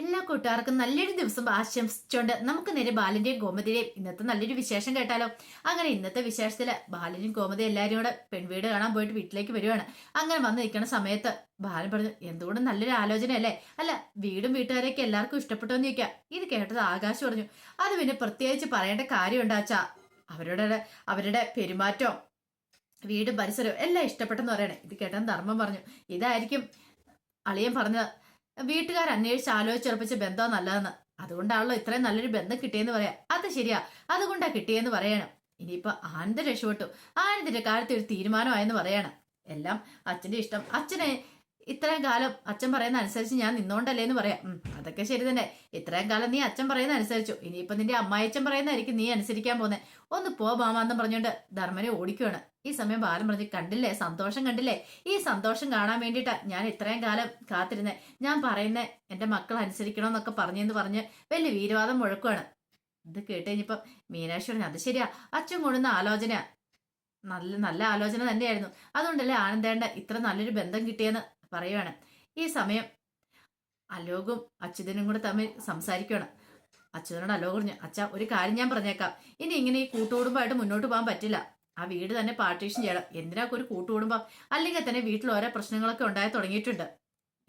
എല്ലാ കൂട്ടുകാർക്കും നല്ലൊരു ദിവസം ആശംസിച്ചുകൊണ്ട് നമുക്ക് നേരെ ബാലന്റെയും ഗോമതിയുടെയും ഇന്നത്തെ നല്ലൊരു വിശേഷം കേട്ടാലോ? അങ്ങനെ ഇന്നത്തെ വിശേഷത്തിൽ ബാലനും ഗോമതി എല്ലാവരും കൂടെ പെൺവീട് കാണാൻ പോയിട്ട് വീട്ടിലേക്ക് വരുവാണ്. അങ്ങനെ വന്ന് നിൽക്കുന്ന സമയത്ത് ബാലൻ പറഞ്ഞു എന്തുകൊണ്ടും നല്ലൊരു ആലോചന അല്ലേ അല്ല വീടും വീട്ടുകാരെയൊക്കെ എല്ലാവർക്കും ഇഷ്ടപ്പെട്ടു എന്ന് ചോദിക്കാം. ഇത് കേട്ടത് ആകാശ് പറഞ്ഞു അത് പിന്നെ പ്രത്യേകിച്ച് പറയേണ്ട കാര്യം ഉണ്ടാച്ചാ അവരുടെ അവരുടെ പെരുമാറ്റവും വീടും പരിസരവും എല്ലാം ഇഷ്ടപ്പെട്ടെന്ന് പറയണേ. ഇത് കേട്ടാൻ ധർമ്മം പറഞ്ഞു ഇതായിരിക്കും അളിയൻ പറഞ്ഞത്. വീട്ടുകാർ അന്വേഷിച്ച് ആലോചിച്ചുറപ്പിച്ച ബന്ധം നല്ലതെന്ന്. അതുകൊണ്ടാണല്ലോ ഇത്രയും നല്ലൊരു ബന്ധം കിട്ടിയെന്ന് പറയാം. അത് ശരിയാ. അതുകൊണ്ടാ കിട്ടിയെന്ന് പറയണം. ഇനിയിപ്പോ ആനന്ദ് രക്ഷപ്പെട്ടു. ആനന്ദിന്റെ കാര്യത്തിൽ ഒരു തീരുമാനമായെന്ന് പറയണം. എല്ലാം അച്ഛന്റെ ഇഷ്ടം. അച്ഛനെ ഇത്രയും കാലം അച്ഛൻ പറയുന്ന അനുസരിച്ച് ഞാൻ നിന്നോണ്ടല്ലേ എന്ന് പറയാം. അതൊക്കെ ശരി തന്നെ. ഇത്രയും കാലം നീ അച്ഛൻ പറയുന്ന അനുസരിച്ചു. ഇനിയിപ്പൊ നിന്റെ അമ്മായിച്ചൻ പറയുന്നതായിരിക്കും നീ അനുസരിക്കാൻ പോന്നെ. ഒന്ന് പോ മാമാന്ന് പറഞ്ഞുകൊണ്ട് ധർമ്മനെ ഓടിക്കുവാണ്. ഈ സമയം ബാലൻ പറഞ്ഞ് കണ്ടില്ലേ? സന്തോഷം കണ്ടില്ലേ? ഈ സന്തോഷം കാണാൻ വേണ്ടിയിട്ടാ ഞാൻ ഇത്രയും കാലം കാത്തിരുന്നേ. ഞാൻ പറയുന്നേ എന്റെ മക്കൾ അനുസരിക്കണമെന്നൊക്കെ പറഞ്ഞെന്ന് പറഞ്ഞ് വലിയ വീരവാദം മുഴക്കുവാണ്. ഇത് കേട്ട് കഴിഞ്ഞപ്പം മീനാക്ഷി പറഞ്ഞു അത് ശരിയാ. അച്ഛൻ കൊണ്ടുവന്ന ആലോചന നല്ല നല്ല ആലോചന തന്നെയായിരുന്നു. അതുകൊണ്ടല്ലേ ആനന്ദേണ്ട ഇത്ര നല്ലൊരു ബന്ധം കിട്ടിയെന്ന് പറയുവാണ്. ഈ സമയം അലോകും അച്യുതനും കൂടെ തമ്മിൽ സംസാരിക്കുകയാണ് അച്യുതനോട് അലോക് പറഞ്ഞു അച്ഛ ഒരു കാര്യം ഞാൻ പറഞ്ഞേക്കാം. ഇനി ഇങ്ങനെ ഈ കൂട്ടുകുടുംബമായിട്ട് മുന്നോട്ട് പോകാൻ പറ്റില്ല. ആ വീട് തന്നെ പാർട്ടീഷൻ ചെയ്യണം. എന്തിനാ ഒരു കൂട്ടുകുടുംബം? അല്ലെങ്കിൽ തന്നെ വീട്ടിൽ ഓരോ പ്രശ്നങ്ങളൊക്കെ ഉണ്ടായി തുടങ്ങിയിട്ടുണ്ട്.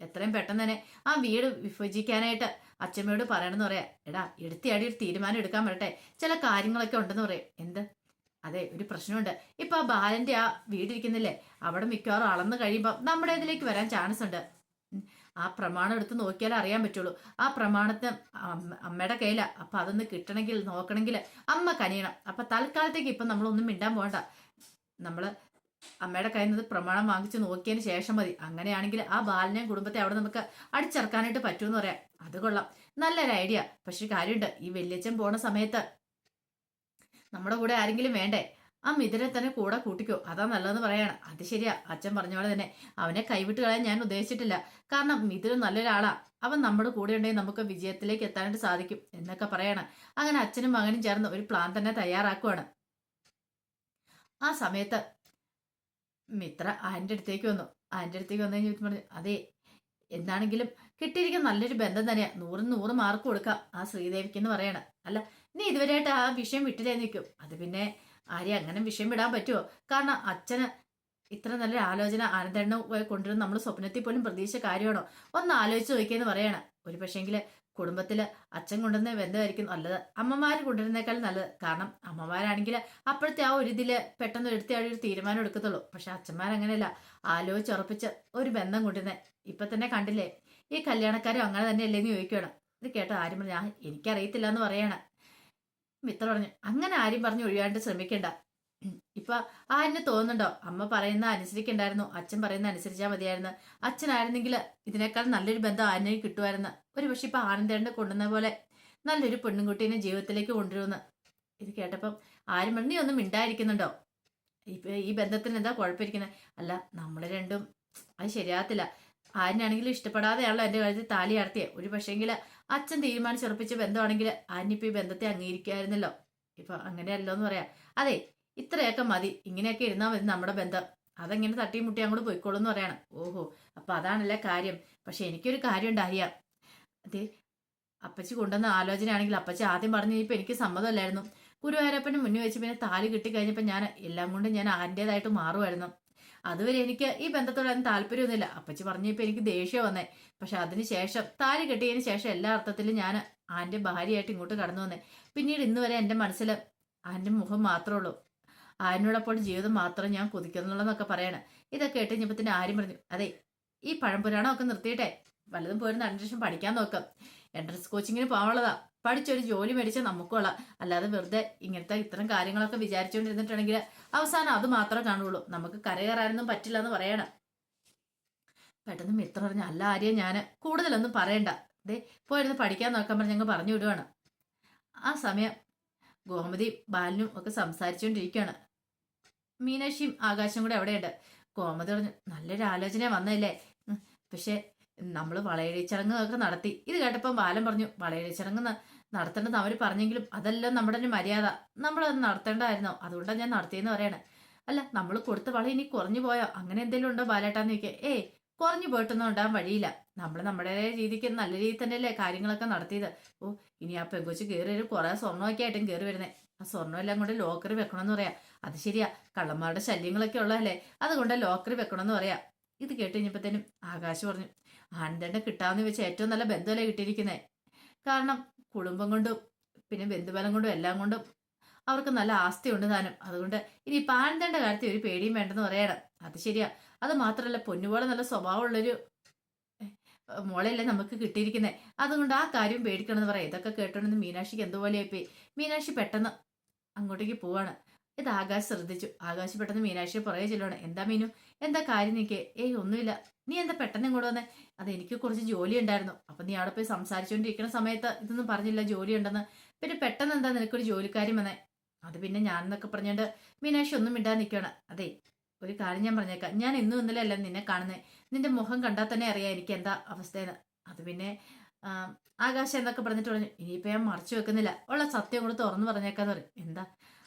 എത്രയും പെട്ടെന്ന് തന്നെ ആ വീട് വിഭജിക്കാനായിട്ട് അച്ഛമ്മയോട് പറയണമെന്ന് പറയാം. എടാ എടുത്തിയാടി ഒരു തീരുമാനം എടുക്കാൻ വരട്ടെ. ചില കാര്യങ്ങളൊക്കെ ഉണ്ടെന്ന് പറയും. എന്ത്? അതെ ഒരു പ്രശ്നമുണ്ട്. ഇപ്പൊ ആ ബാലന്റെ ആ വീടിരിക്കുന്നില്ലേ? അവിടെ മിക്കവാറും അളന്ന് കഴിയുമ്പോൾ നമ്മുടെ ഇതിലേക്ക് വരാൻ ചാൻസ് ഉണ്ട്. ആ പ്രമാണം എടുത്ത് നോക്കിയാലേ അറിയാൻ പറ്റുള്ളൂ. ആ പ്രമാണത്തിന് അമ്മ- അമ്മയുടെ കയ്യില. അപ്പൊ അതൊന്ന് കിട്ടണമെങ്കിൽ നോക്കണമെങ്കിൽ അമ്മ കനിയണം. അപ്പൊ തൽക്കാലത്തേക്ക് ഇപ്പൊ നമ്മളൊന്നും മിണ്ടാൻ പോകണ്ട. നമ്മൾ അമ്മയുടെ കയ്യിൽ നിന്ന് പ്രമാണം വാങ്ങിച്ച് നോക്കിയതിന് ശേഷം മതി. അങ്ങനെയാണെങ്കിൽ ആ ബാലിനെയും കുടുംബത്തെ അവിടെ നമുക്ക് അടിച്ചിറക്കാനായിട്ട് പറ്റുമെന്ന് പറയാം. അത് കൊള്ളാം. നല്ലൊരു ഐഡിയ. പക്ഷെ കാര്യമുണ്ട്. ഈ വല്യച്ഛൻ പോണ സമയത്ത് നമ്മുടെ കൂടെ ആരെങ്കിലും വേണ്ടേ? ആ മിഥുനെ തന്നെ കൂടെ കൂട്ടിക്കോ. അതാ നല്ലതെന്ന് പറയാണ്. അത് ശരിയാ. അച്ഛൻ പറഞ്ഞ പോലെ തന്നെ. അവനെ കൈവിട്ട് കളയാൻ ഞാൻ ഉദ്ദേശിച്ചിട്ടില്ല. കാരണം മിഥുൻ നല്ലൊരാളാ. അവൻ നമ്മുടെ കൂടെ ഉണ്ടെങ്കിൽ നമുക്ക് വിജയത്തിലേക്ക് എത്താനായിട്ട് സാധിക്കും എന്നൊക്കെ പറയാണ്. അങ്ങനെ അച്ഛനും മകനും ചേർന്ന് ഒരു പ്ലാൻ തന്നെ തയ്യാറാക്കുവാണ്. ആ സമയത്ത് മിത്ര ആന്റെ അടുത്തേക്ക് വന്നു. ആന്റെ അടുത്തേക്ക് വന്നു കഴിഞ്ഞാൽ പറഞ്ഞു അതെ എന്താണെങ്കിലും കിട്ടിയിരിക്കുന്ന നല്ലൊരു ബന്ധം തന്നെയാണ് നൂറിന് നൂറ് മാർക്ക് കൊടുക്കാം. ആ ശ്രീദേവിക്ക് എന്ന് പറയണം. അല്ല നീ ഇതുവരെയായിട്ട് ആ വിഷയം വിട്ടില്ലേ നിൽക്കും അത് പിന്നെ ആരെയും അങ്ങനെ വിഷയം വിടാൻ പറ്റുമോ കാരണം അച്ഛന് ഇത്ര നല്ല ആലോചന ആനന്ദണ്ണ കൊണ്ടുവരുന്ന നമ്മൾ സ്വപ്നത്തിൽ പോലും പ്രതീക്ഷിച്ച കാര്യമാണോ? ഒന്ന് ആലോചിച്ച് നോക്കിയെന്ന് പറയണം. ഒരു പക്ഷേങ്കിൽ കുടുംബത്തിൽ അച്ഛൻ കൊണ്ടുവന്ന ബന്ധമായിരിക്കും നല്ലത്. അമ്മമാർ കൊണ്ടുവരുന്നേക്കാൾ നല്ലത്. കാരണം അമ്മമാരാണെങ്കിൽ അപ്പോഴത്തെ ആ ഒരു ഇതിൽ പെട്ടെന്ന് എടുത്തിയാടി ഒരു തീരുമാനം എടുക്കത്തുള്ളൂ. പക്ഷെ അച്ഛന്മാരങ്ങനെയല്ല. ആലോചിച്ചുറപ്പിച്ച് ഒരു ബന്ധം കൊണ്ടുവരുന്നത് ഇപ്പൊ തന്നെ കണ്ടില്ലേ? ഈ കല്യാണക്കാരും അങ്ങനെ തന്നെയല്ലേ എന്ന് ചോദിക്കുകയാണ് ഇത് കേട്ടോ ആരും ഞാൻ "ആ, എനിക്കറിയത്തില്ല എന്ന് പറയാണ്. മിത്ര പറഞ്ഞു അങ്ങനെ ആരും പറഞ്ഞു ഒഴിയാണ്ട് ശ്രമിക്കണ്ട. ഇപ്പൊ ആ എന്നെ തോന്നുന്നുണ്ടോ? അമ്മ പറയുന്ന അനുസരിക്കണ്ടായിരുന്നു അച്ഛൻ പറയുന്ന അനുസരിച്ചാൽ മതിയായിരുന്നു. അച്ഛനായിരുന്നെങ്കിൽ ഇതിനേക്കാൾ നല്ലൊരു ബന്ധം ആരിനെ കിട്ടുമായിരുന്നു. ഒരു പക്ഷെ ഇപ്പൊ ആനന്ദേണ്ട കൊണ്ടുവന്ന പോലെ നല്ലൊരു പെണ്ണുകുട്ടീനെ ജീവിതത്തിലേക്ക് കൊണ്ടുവരുമെന്ന്. ഇത് കേട്ടപ്പം ആരും പറഞ്ഞു ഒന്നും മിണ്ടായിരിക്കുന്നുണ്ടോ? ഇപ്പൊ ഈ ബന്ധത്തിന് എന്താ കുഴപ്പമിരിക്കുന്നത്? അല്ല നമ്മൾ രണ്ടും അത് ശരിയാകത്തില്ല. ആരിനാണെങ്കിലും ഇഷ്ടപ്പെടാതെയാണല്ലോ എന്റെ കാര്യത്തിൽ താലി നടത്തിയത് ഒരു പക്ഷേങ്കിൽ അച്ഛൻ തീരുമാനിച്ചുറപ്പിച്ച ബന്ധമാണെങ്കിൽ ആരിനിപ്പോ ഈ ബന്ധത്തെ അംഗീകരിക്കായിരുന്നല്ലോ. ഇപ്പൊ അങ്ങനെയല്ലോ എന്ന് പറയാം. അതെ ഇത്രയൊക്കെ മതി. ഇങ്ങനെയൊക്കെ ഇരുന്നാൽ മതി നമ്മുടെ ബന്ധം. അതെങ്ങനെ തട്ടിയും മുട്ടി അങ്ങോട്ട് പോയിക്കോളും എന്ന് പറയണം. ഓഹോ അപ്പൊ അതാണല്ലേ കാര്യം. പക്ഷെ എനിക്കൊരു കാര്യം ഉണ്ടായ അതെ അപ്പച്ചി കൊണ്ടുവന്ന ആലോചനയാണെങ്കിൽ അപ്പച്ചി ആദ്യം പറഞ്ഞു ഇപ്പൊ എനിക്ക് സമ്മതമല്ലായിരുന്നു. ഗുരുവായൂരപ്പന് മുന്നിൽ വെച്ച് പിന്നെ താലി കിട്ടിക്കഴിഞ്ഞപ്പോൾ ഞാൻ എല്ലാം കൊണ്ടും ഞാൻ ആന്റെതായിട്ട് മാറുമായിരുന്നു. അതുവരെ എനിക്ക് ഈ ബന്ധത്തോടൊന്നും താല്പര്യമൊന്നുമില്ല. അപ്പച്ചി പറഞ്ഞപ്പോ എനിക്ക് ദേഷ്യം വന്നേ. പക്ഷെ അതിന് ശേഷം താലി കെട്ടിയതിന് ശേഷം എല്ലാ അർത്ഥത്തിലും ഞാൻ ആന്റെ ഭാര്യയായിട്ട് ഇങ്ങോട്ട് കടന്നു വന്നേ. പിന്നീട് ഇന്ന് വരെ എന്റെ മനസ്സിൽ ആന്റെ മുഖം മാത്രമേ ഉള്ളൂ. ആരിനോടൊപ്പോൾ ജീവിതം മാത്രം ഞാൻ കൊതിക്കുന്നുള്ളതെന്നൊക്കെ പറയണം. ഇതൊക്കെ കേട്ട് കഴിഞ്ഞപ്പത്തിന് ആരും പറഞ്ഞു അതെ ഈ പഴംപുരാണമൊക്കെ നിർത്തിയിട്ടെ. വല്ലതും പോയിരുന്ന അഡ്മിഷൻ പഠിക്കാൻ നോക്കാം. എൻട്രൻസ് കോച്ചിങ്ങിന് പോകാനുള്ളതാ പഠിച്ചൊരു ജോലി മേടിച്ചാൽ നമുക്കുള്ള. അല്ലാതെ വെറുതെ ഇങ്ങനത്തെ ഇത്തരം കാര്യങ്ങളൊക്കെ വിചാരിച്ചുകൊണ്ടിരുന്നിട്ടുണ്ടെങ്കിൽ അവസാനം അത് മാത്രമേ കാണുള്ളൂ. നമുക്ക് കരകയറാനൊന്നും പറ്റില്ല എന്ന് പറയണം. പെട്ടെന്ന് മിത്രം പറഞ്ഞ അല്ല ആര്യ ഞാൻ കൂടുതലൊന്നും പറയണ്ട. ദേ പോയിരുന്ന് പഠിക്കാൻ നോക്കാൻ പറഞ്ഞ് ഞങ്ങൾ പറഞ്ഞു വിടുവാണ്. ആ സമയം ഗോമതി ബാലനും ഒക്കെ സംസാരിച്ചുകൊണ്ടിരിക്കുകയാണ് മീനാക്ഷിയും ആകാശം കൂടെ അവിടെയുണ്ട്. ഗോമതി പറഞ്ഞു നല്ലൊരു ആലോചന വന്നല്ലേ പക്ഷേ പക്ഷെ നമ്മൾ വളയടി ചടങ്ങൊക്കെ നടത്തി. ഇത് കേട്ടപ്പോൾ ബാലൻ പറഞ്ഞു വളയടി ചടങ്ങ് നടത്തേണ്ടത് അവർ പറഞ്ഞെങ്കിലും അതെല്ലാം നമ്മുടെ ഒരു മര്യാദ. നമ്മളത് നടത്തേണ്ടതായിരുന്നോ അതുകൊണ്ടാണ് ഞാൻ നടത്തിയെന്ന് പറയണേ. അല്ല നമ്മൾ കൊടുത്ത വള ഇനി കുറഞ്ഞു പോയോ? അങ്ങനെ എന്തെങ്കിലും ഉണ്ടോ ബാലേട്ടാന്ന് ചോദിക്കുക ഏയ് കുറഞ്ഞു പോയിട്ടൊന്നും ഉണ്ടാകാൻ വഴിയില്ല. നമ്മൾ നമ്മുടെ രീതിക്ക് നല്ല രീതിയിൽ തന്നെയല്ലേ കാര്യങ്ങളൊക്കെ നടത്തിയത്. ഓ ഇനി ആ പെങ്കൊച്ച് കയറി ഒരു കുറേ സ്വർണമൊക്കെ ആയിട്ടും കയറി വരുന്നത് ആ സ്വർണമെല്ലാം കൊണ്ട് ലോക്കറി വെക്കണമെന്ന് പറയാം. അത് ശരിയാ. കള്ളന്മാരുടെ ശല്യങ്ങളൊക്കെ ഉള്ളതല്ലേ. അതുകൊണ്ട് ലോക്കറി വെക്കണമെന്ന് പറയാം. ഇത് കേട്ട് കഴിഞ്ഞപ്പോഴത്തേനും ആകാശ് പറഞ്ഞു ആനന്ദന്റെ കിട്ടാന്ന് വെച്ച് ഏറ്റവും നല്ല ബന്ധമല്ലേ കിട്ടിയിരിക്കുന്നത് കാരണം കുടുംബം കൊണ്ടും പിന്നെ ബന്ധുബലം കൊണ്ടും എല്ലാം കൊണ്ടും അവർക്ക് നല്ല ആസ്തി ഉണ്ട് താനും. അതുകൊണ്ട് ഇനി ഇപ്പം ആനന്ദന്റെ കാര്യത്തിൽ ഒരു പേടിയും വേണ്ടെന്ന് പറയണം. അത് ശരിയാ. അത് മാത്രമല്ല പൊന്നുപോലെ നല്ല സ്വഭാവമുള്ളൊരു മോളെയല്ലേ നമുക്ക് കിട്ടിയിരിക്കുന്നത് അതുകൊണ്ട് ആ കാര്യം പേടിക്കണമെന്ന് പറയാം. ഇതൊക്കെ കേട്ടോണ്ട് മീനാക്ഷിക്ക് എന്തുപോലെയായിപ്പോയി മീനാക്ഷി പെട്ടെന്ന് അങ്ങോട്ടേക്ക് പോവാണ്. ഇത് ആകാശ് ശ്രദ്ധിച്ചു. ആകാശ് പെട്ടെന്ന് മീനാക്ഷിയെ പുറകെ ചെല്ലുവാണ്. എന്താ മീനു? എന്താ കാര്യം നിൽക്കേ ഏയ് ഒന്നുമില്ല. നീ എന്താ പെട്ടെന്ന് ഇങ്ങോട്ട് വന്നേ? അത് എനിക്ക് കുറച്ച് ജോലി ഉണ്ടായിരുന്നു അപ്പൊ നീ അവിടെ പോയി സംസാരിച്ചുകൊണ്ടിരിക്കുന്ന സമയത്ത് ഇതൊന്നും പറഞ്ഞില്ല ജോലി ഉണ്ടെന്ന് പിന്നെ പെട്ടെന്ന് എന്താ നിനക്കൊരു ജോലിക്കാരി വന്നേ? അത് പിന്നെ ഞാൻ എന്നൊക്കെ പറഞ്ഞുകൊണ്ട് മീനാക്ഷി ഒന്നും മിണ്ടാതെ നിൽക്കണം അതെ ഒരു കാര്യം ഞാൻ പറഞ്ഞേക്കാം. ഞാൻ ഇന്നും ഇന്നലെ അല്ല നിന്നെ കാണുന്നത് നിന്റെ മുഖം കണ്ടാൽ തന്നെ അറിയാം എനിക്ക് എന്താ അവസ്ഥയെന്ന്. അത് പിന്നെ ആകാശം എന്നൊക്കെ പറഞ്ഞിട്ട് പറഞ്ഞു. ഇനിയിപ്പോ ഞാൻ മറച്ചു വെക്കുന്നില്ല. ഉള്ള സത്യം കൂടെ തുറന്നു പറഞ്ഞേക്കാന്ന് പറയും. എന്താ?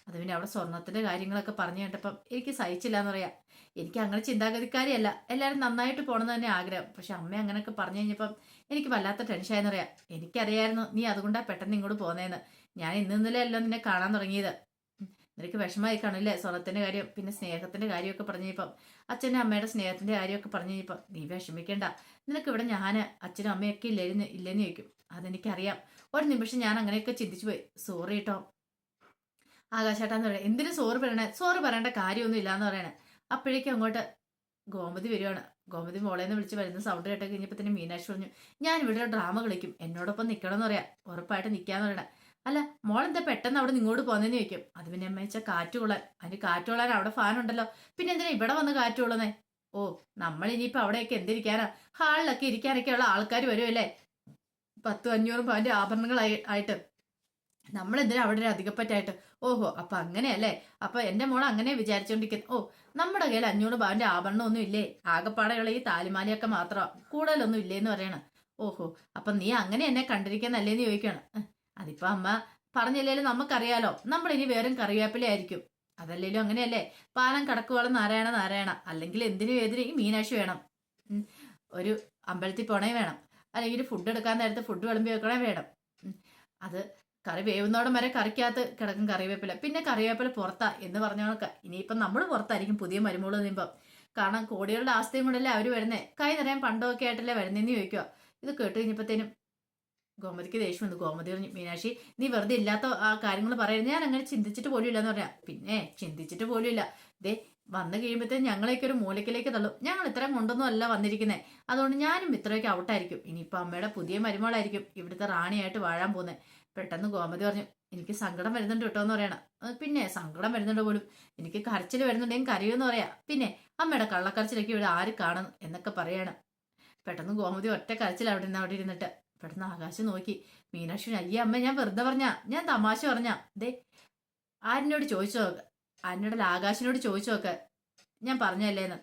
അത് പിന്നെ അവിടെ സ്വർണത്തിന്റെ കാര്യങ്ങളൊക്കെ പറഞ്ഞു കേട്ടപ്പം എനിക്ക് സഹിച്ചില്ല എന്ന് പറയാം. എനിക്ക് അങ്ങനെ ചിന്താഗതിക്കാരിയല്ല. എല്ലാവരും നന്നായിട്ട് പോകണമെന്ന് തന്നെ ആഗ്രഹം. പക്ഷെ അമ്മ അങ്ങനെയൊക്കെ പറഞ്ഞു കഴിഞ്ഞപ്പം എനിക്ക് വല്ലാത്ത ടെൻഷൻ ടെൻഷനായെന്ന് പറയാം. എനിക്കറിയായിരുന്നു നീ അതുകൊണ്ടാ പെട്ടെന്ന് ഇങ്ങോട്ട് പോന്നേന്ന്. ഞാൻ ഇന്ന് ഇന്നലെ അല്ല നിന്നെ കാണാൻ തുടങ്ങിയത്. നിനക്ക് വിഷമമായി കാണില്ലേ സ്വർണത്തിന്റെ കാര്യം? പിന്നെ സ്നേഹത്തിന്റെ കാര്യമൊക്കെ പറഞ്ഞു കഴിഞ്ഞപ്പം അച്ഛനും അമ്മയുടെ സ്നേഹത്തിന്റെ കാര്യമൊക്കെ പറഞ്ഞു കഴിഞ്ഞപ്പം നീ വിഷമിക്കേണ്ട. നിനക്ക് ഇവിടെ ഞാൻ അച്ഛനും അമ്മയൊക്കെ ഇല്ലെന്ന് ഇല്ലെന്ന് ചോദിക്കും. അതെനിക്കറിയാം. ഒരു നിമിഷം ഞാൻ അങ്ങനെയൊക്കെ ചിന്തിച്ചു പോയി. സോറി കേട്ടോ ആകാശേട്ടാന്ന് പറയാം എന്തിനു സോറ് പറയണേ. സോറ് പറയേണ്ട കാര്യമൊന്നും ഇല്ലാന്ന് പറയണേ. അപ്പോഴേക്കും അങ്ങോട്ട് ഗോമതി വരുവാണ്. ഗോമതി മോളെ എന്ന് വിളിച്ച് വരുന്ന സൗണ്ട് കേട്ട് കഴിഞ്ഞപ്പോൾ തന്നെ മീനാക്ഷി പറഞ്ഞു ഞാൻ ഇവിടെ ഡ്രാമ കളിക്കും. എന്നോടൊപ്പം നിൽക്കണം എന്ന് പറയാം. ഉറപ്പായിട്ട് നിൽക്കാന്ന് പറയണേ. അല്ല മോളെന്താ പെട്ടെന്ന് അവിടെ നിങ്ങോട്ട് പോകുന്നതെന്ന് ചോദിക്കും. അത് പിന്നെ അമ്മ വെച്ചാൽ കാറ്റ് കൊള്ളാൻ. അതിന് കാറ്റ് കൊള്ളാൻ അവിടെ ഫാൻ ഉണ്ടല്ലോ. പിന്നെ എന്തിനാ ഇവിടെ വന്ന് കാറ്റ് കൊള്ളുന്നേ? ഓ നമ്മൾ ഇനിയിപ്പോൾ അവിടെയൊക്കെ എന്തിരിക്കാനാ? ഹാളിലൊക്കെ ഇരിക്കാനൊക്കെ ഉള്ള ആൾക്കാർ വരുമല്ലേ പത്തും അഞ്ഞൂറും പവന്റെ ആഭരണങ്ങളായി ആയിട്ട് നമ്മൾ അവിടെ ഒരു അധികപ്പറ്റായിട്ട്? ഓഹോ അപ്പൊ അങ്ങനെയല്ലേ? അപ്പൊ എന്റെ മോൾ അങ്ങനെ വിചാരിച്ചോണ്ടിരിക്കുന്നു. ഓ നമ്മുടെ കയ്യിൽ അഞ്ഞൂറ് പവന്റെ ആഭരണം ഒന്നും ഇല്ലേ? ആകപ്പാടെയുള്ള ഈ താലിമാലയൊക്കെ മാത്രം കൂടുതലൊന്നും ഇല്ലേന്ന് പറയണം. ഓഹോ അപ്പൊ നീ അങ്ങനെ എന്നെ കണ്ടിരിക്കുന്നല്ലേന്ന് ചോദിക്കണം. "ഉം, അതിപ്പോ അമ്മ പറഞ്ഞില്ലേലും നമുക്കറിയാലോ. നമ്മൾ ഇനി വേറും കറിവേപ്പില ആയിരിക്കും. അതല്ലേലും അങ്ങനെയല്ലേ? പാലം കടക്കുവോളം നാരായണ നാരായണ. അല്ലെങ്കിൽ എന്തിനു ഏതിനും മീനാക്ഷി വേണം. ഒരു അമ്പലത്തിൽ പോണേ വേണം. അല്ലെങ്കിൽ ഫുഡ് എടുക്കാൻ നേരത്തെ ഫുഡ് വിളമ്പി വെക്കണേ വേണം. അത് കറി വേവുന്നോടം വരെ കറിക്കകത്ത് കിടക്കും കറിവേപ്പില. പിന്നെ കറിവേപ്പില പുറത്താ എന്ന് പറഞ്ഞ കണക്ക് ഇനിയിപ്പം നമ്മൾ പുറത്തായിരിക്കും പുതിയ മരുമോൾ നിമ്പം കാരണം കോടികളുടെ ആസ്തിയും കൊണ്ടല്ലേ അവർ വരുന്നേ. കൈ നിറയാൻ പണ്ടൊക്കെ ആയിട്ടല്ലേ വരുന്നതെന്ന് ചോദിക്കുക ഇത് കേട്ട് കഴിഞ്ഞപ്പോഴത്തേനും ഗോമതിക്ക് ദേഷ്യം വന്നു. ഗോമതി പറഞ്ഞു മീനാക്ഷി നീ വെറുതെ ഇല്ലാത്ത ആ കാര്യങ്ങൾ പറയുന്നത് ഞാൻ അങ്ങനെ ചിന്തിച്ചിട്ട് പോലും ഇല്ലെന്ന് പറയാം പിന്നെ ചിന്തിച്ചിട്ട് പോലും ഇല്ല ദേ വന്നു കഴിയുമ്പോഴത്തേക്കും ഞങ്ങളെയൊക്കെ ഒരു മൂലക്കിലേക്ക് തള്ളും. ഞങ്ങൾ ഇത്രയും കൊണ്ടൊന്നും അല്ല വന്നിരിക്കുന്നത് അതുകൊണ്ട് ഞാനും ഇത്രയൊക്കെ ഔട്ടായിരിക്കും. ഇനിയിപ്പോൾ അമ്മയുടെ പുതിയ മരുമകളായിരിക്കും ഇവിടുത്തെ റാണിയായിട്ട് വാഴാൻ പോകുന്നത് പെട്ടെന്ന് ഗോമതി പറഞ്ഞു എനിക്ക് സങ്കടം വരുന്നുണ്ട് കേട്ടോ എന്ന് പറയണം. "അത് പിന്നെ സങ്കടം വരുന്നുണ്ട് പോലും? എനിക്ക് കരച്ചിൽ വരുന്നുണ്ടെങ്കിൽ കരയുമെന്ന് പറയാം. പിന്നെ അമ്മയുടെ കള്ളക്കരച്ചിലൊക്കെ ഇവിടെ ആര് കാണുന്നു എന്നൊക്കെ പറയാണ്. പെട്ടെന്ന് ഗോമതി ഒറ്റ കരച്ചിൽ അവിടെ നിന്ന് അവിടെ ഇരുന്നിട്ട് പെട്ടെന്ന് ആകാശം നോക്കി. മീനാക്ഷി അയ്യ അമ്മ ഞാൻ വെറുതെ പറഞ്ഞ ഞാൻ തമാശ പറഞ്ഞ? ദേ ആരിനോട് ചോദിച്ചു നോക്ക്? ആരിനോടല്ല ആകാശിനോട് ചോദിച്ചു നോക്ക്? ഞാൻ പറഞ്ഞല്ലേന്ന്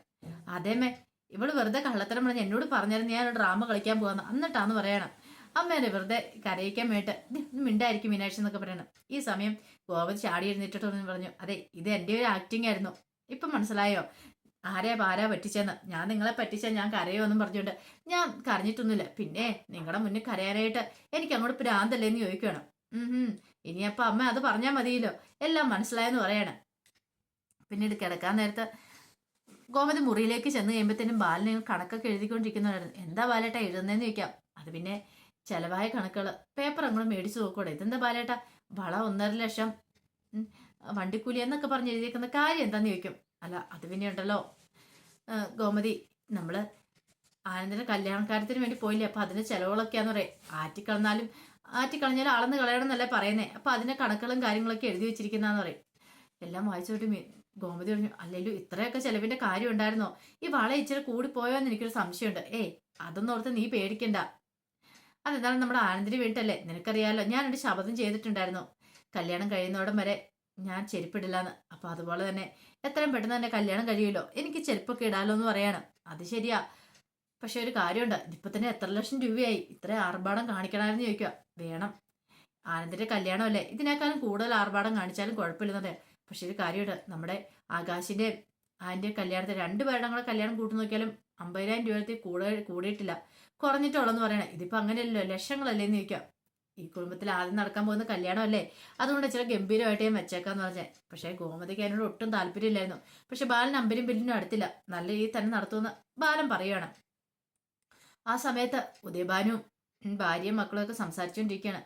അതേമേ ഇവൾ വെറുതെ കള്ളത്തരം പറഞ്ഞ് എന്നോട് പറഞ്ഞായിരുന്നു ഞാൻ ഡ്രാമ കളിക്കാൻ പോകാന്ന് എന്നിട്ടാന്ന് പറയണം. അമ്മേനെ വെറുതെ കരയിക്കാൻ വേണ്ടിട്ട് മിണ്ടായിരിക്കും മീനാക്ഷി എന്നൊക്കെ പറയണം. ഈ സമയം ഗോപതി ചാടി എഴുന്നേറ്റിട്ട് ഒന്ന് പറഞ്ഞു അതെ ഇത് എന്റെ ഒരു ആക്ടിങ് ആയിരുന്നു. ഇപ്പം മനസ്സിലായോ? ആരെയാ ആരാ പറ്റിച്ചെന്ന്? ഞാൻ നിങ്ങളെ പറ്റിച്ചാൽ ഞാൻ കരയോ എന്നും പറഞ്ഞുകൊണ്ട് ഞാൻ കരഞ്ഞിട്ടൊന്നുമില്ല. പിന്നെ നിങ്ങളുടെ മുന്നിൽ കരയാനായിട്ട് എനിക്ക് അങ്ങോട്ട് പ്രാന്തല്ലേ എന്ന് ചോദിക്കണം. ഉം ഇനിയപ്പോ അമ്മ അത് പറഞ്ഞാൽ മതിയല്ലോ. എല്ലാം മനസ്സിലായെന്ന് പറയണം. പിന്നീട് കിടക്കാൻ നേരത്ത് ഗോമതി മുറിയിലേക്ക് ചെന്ന് കഴിയുമ്പോഴത്തേനും ബാലിനെ കണക്കൊക്കെ എഴുതിക്കൊണ്ടിരിക്കുന്നവരായിരുന്നു എന്താ ബാലേട്ടാ എഴുതുന്നതെന്ന് ചോദിക്കാം. അത് പിന്നെ ചെലവായ കണക്കുകൾ പേപ്പർ അങ്ങോട്ട് മേടിച്ചു നോക്കൂടെ ഇതെന്താ ബാലേട്ട? വള ഒന്നര ലക്ഷം. വണ്ടിക്കൂലി എന്നൊക്കെ പറഞ്ഞ് എഴുതിയേക്കുന്ന കാര്യം എന്താന്ന് ചോദിക്കും. അല്ല അത് പിന്നെ ഉണ്ടല്ലോ. ഗോമതി നമ്മൾ ആനന്ദിന്റെ കല്യാണക്കാര്യത്തിന് വേണ്ടി പോയില്ലേ? അപ്പൊ അതിന്റെ ചെലവുകളൊക്കെയാന്ന് പറയാം. ആറ്റിക്കളഞ്ഞാലും ആറ്റിക്കളഞ്ഞാലും അളന്ന് കളയണം എന്നല്ലേ പറയുന്നേ. അപ്പൊ അതിന്റെ കണക്കുകളും കാര്യങ്ങളൊക്കെ എഴുതി വെച്ചിരിക്കുന്നതെന്ന് പറയും. എല്ലാം വായിച്ചോട്ട് ഗോമതി പറഞ്ഞു അല്ലല്ലോ ഇത്രയൊക്കെ ചെലവിന്റെ കാര്യം ഉണ്ടായിരുന്നോ ഈ വള ഇച്ചിരി കൂടി പോയോ എന്ന് എനിക്കൊരു സംശയമുണ്ട്. ഏയ് അതൊന്നും ഓർത്ത് നീ പേടിക്കണ്ട. അതെന്താണ് നമ്മുടെ ആനന്ദിന് വേണ്ടിട്ടല്ലേ നിനക്കറിയാലോ ഞാനൊരു ശബ്ദം ചെയ്തിട്ടുണ്ടായിരുന്നു. കല്യാണം കഴിയുന്നോടം വരെ ഞാൻ ചെരുപ്പിടില്ലാന്ന് അപ്പൊ അതുപോലെ തന്നെ എത്രയും പെട്ടെന്ന് തന്നെ കല്യാണം കഴിയുമല്ലോ? എനിക്ക് ചെരുപ്പൊക്കെ ഇടാലോ എന്ന് പറയാണ്. അത് ശരിയാ. പക്ഷെ ഒരു കാര്യമുണ്ട്. ഇപ്പൊ തന്നെ എത്ര ലക്ഷം രൂപയായി. ഇത്ര ആർഭാടം കാണിക്കണമെന്ന് ചോദിക്കുക. വേണം. ആനന്ദിന്റെ കല്യാണം അല്ലേ ഇതിനേക്കാളും കൂടുതൽ ആർഭാടം കാണിച്ചാലും കുഴപ്പമില്ലെന്നറിയാം. പക്ഷെ ഒരു കാര്യമുണ്ട്. നമ്മുടെ ആകാശിന്റെ ആന്റെ കല്യാണത്തെ രണ്ട് പേരുടെ കൂടെ കല്യാണം കൂട്ടി നോക്കിയാലും അമ്പതിനായിരം രൂപത്തിൽ കൂടുതൽ കൂടിയിട്ടില്ല. കുറഞ്ഞിട്ടുള്ളെന്ന് പറയണേ. ഇതിപ്പോ അങ്ങനെയല്ലോ ലക്ഷങ്ങളല്ലേ എന്ന് ചോദിക്കാം. ഈ കുടുംബത്തിൽ ആദ്യം നടക്കാൻ പോകുന്ന കല്യാണമല്ലേ? അതുകൊണ്ട് ചില ഗംഭീരമായിട്ട് ഞാൻ വെച്ചേക്കാന്ന് പറഞ്ഞേ. പക്ഷേ ഗോമതിക്ക് അതിനോട് ഒട്ടും താല്പര്യമില്ലായിരുന്നു. പക്ഷെ ബാലൻ അമ്പരും ബില്ലിനും അടുത്തില്ല. നല്ല രീതിയിൽ തന്നെ നടത്തുമെന്ന് ബാലൻ പറയുകയാണ് ആ സമയത്ത് ഉദയഭാനും ഉം, ഭാര്യയും മക്കളും ഒക്കെ സംസാരിച്ചുകൊണ്ടിരിക്കുകയാണ്.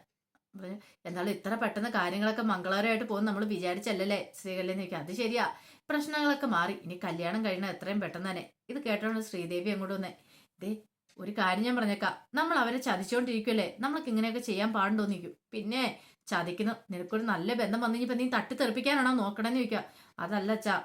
പറഞ്ഞു എന്നാലും ഇത്ര പെട്ടെന്ന് കാര്യങ്ങളൊക്കെ മംഗളകരമായിട്ട് പോകുന്ന നമ്മൾ വിചാരിച്ചല്ലല്ലേ ശ്രീകല്യെന്ന് നിൽക്കുക അത് ശരിയാ. പ്രശ്നങ്ങളൊക്കെ മാറി. ഇനി കല്യാണം കഴിയണം എത്രയും പെട്ടെന്ന് തന്നെ. ഇത് കേട്ടോണ്ട് ശ്രീദേവി അങ്ങോട്ട് വന്നേ. ദേ ഒരു കാര്യം ഞാൻ പറഞ്ഞേക്കാം. നമ്മൾ അവരെ ചതിച്ചോണ്ടിരിക്കുമല്ലേ നമ്മൾക്ക് ഇങ്ങനെയൊക്കെ ചെയ്യാൻ പാടുണ്ടോന്നിരിക്കും. പിന്നെ ചതിക്കുന്ന നിനക്കൊരു നല്ല ബന്ധം വന്നു കഴിഞ്ഞപ്പോൾ നീ തട്ടിത്തെറിപ്പിക്കാനാണോ നോക്കണമെന്ന് ചോദിക്കുക. അതല്ല അച്ഛാ.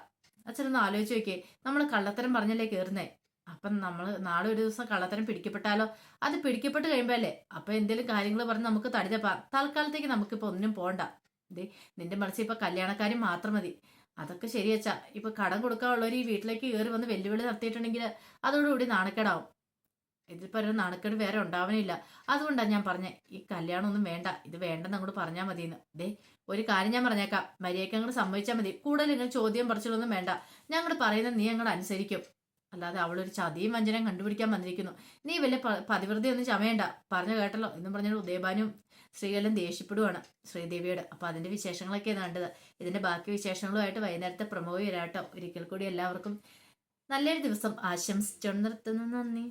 അച്ഛനൊന്ന് ആലോചിച്ച് നോക്കിയേ. നമ്മൾ കള്ളത്തരം പറഞ്ഞല്ലേ കയറുന്നേ അപ്പം നമ്മൾ നാളെ ഒരു ദിവസം കള്ളത്തരം പിടിക്കപ്പെട്ടാലോ? അത് പിടിക്കപ്പെട്ട് കഴിയുമ്പോഴല്ലേ? അപ്പൊ എന്തെങ്കിലും കാര്യങ്ങൾ പറഞ്ഞ് നമുക്ക് തടിതപ്പാ തൽക്കാലത്തേക്ക് നമുക്കിപ്പോ ഒന്നിനും പോണ്ട. ദേ നിന്റെ മനസ്സിൽ ഇപ്പൊ കല്യാണക്കാരും മാത്രം മതി. അതൊക്കെ ശരിയച്ചാ ഇപ്പൊ കടം കൊടുക്കാനുള്ളവർ ഈ വീട്ടിലേക്ക് കയറി വന്ന് വെല്ലുവിളി നടത്തിയിട്ടുണ്ടെങ്കിൽ അതോടുകൂടി നാണക്കേടാവും. ഇതിപ്പോ ഒരു നാണക്കേട് വേറെ ഉണ്ടാവണില്ല. അതുകൊണ്ടാണ് ഞാൻ പറഞ്ഞേ ഈ കല്യാണമൊന്നും വേണ്ട ഇത് വേണ്ടെന്ന് അങ്ങോട്ട് പറഞ്ഞാൽ മതിയെന്ന്. ദേ ഒരു കാര്യം ഞാൻ പറഞ്ഞേക്കാം. മര്യാദയ്ക്ക് അങ്ങോട്ട് സമ്മതിച്ചാൽ മതി. കൂടുതൽ ഇങ്ങനെ ചോദ്യം പറിച്ചിട്ടൊന്നും വേണ്ട. ഞങ്ങൾ പറയുന്നത് നീ അങ്ങോട്ട് അനുസരിക്കും. അല്ലാതെ അവളൊരു ചതിയും വഞ്ചനയും കണ്ടുപിടിക്കാൻ വന്നിരിക്കുന്നു. നീ വലിയ പതിവൃതി ഒന്നും ചമയണ്ട. പറഞ്ഞു കേട്ടല്ലോ. എന്നും പറഞ്ഞാൽ ഉദയഭാനും ശ്രീകലം ദേഷ്യപ്പെടുവാണ് ശ്രീദേവിയോട്. അപ്പൊ അതിന്റെ വിശേഷങ്ങളൊക്കെ കണ്ടത്. ഇതിന്റെ ബാക്കി വിശേഷങ്ങളുമായിട്ട് വൈകുന്നേരത്തെ പ്രമോയി വരാട്ടോ. ഒരിക്കൽ കൂടി എല്ലാവർക്കും നല്ലൊരു ദിവസം. ആശംസിച്ചോണ്ട് നിർത്തുന്നു. നന്ദി.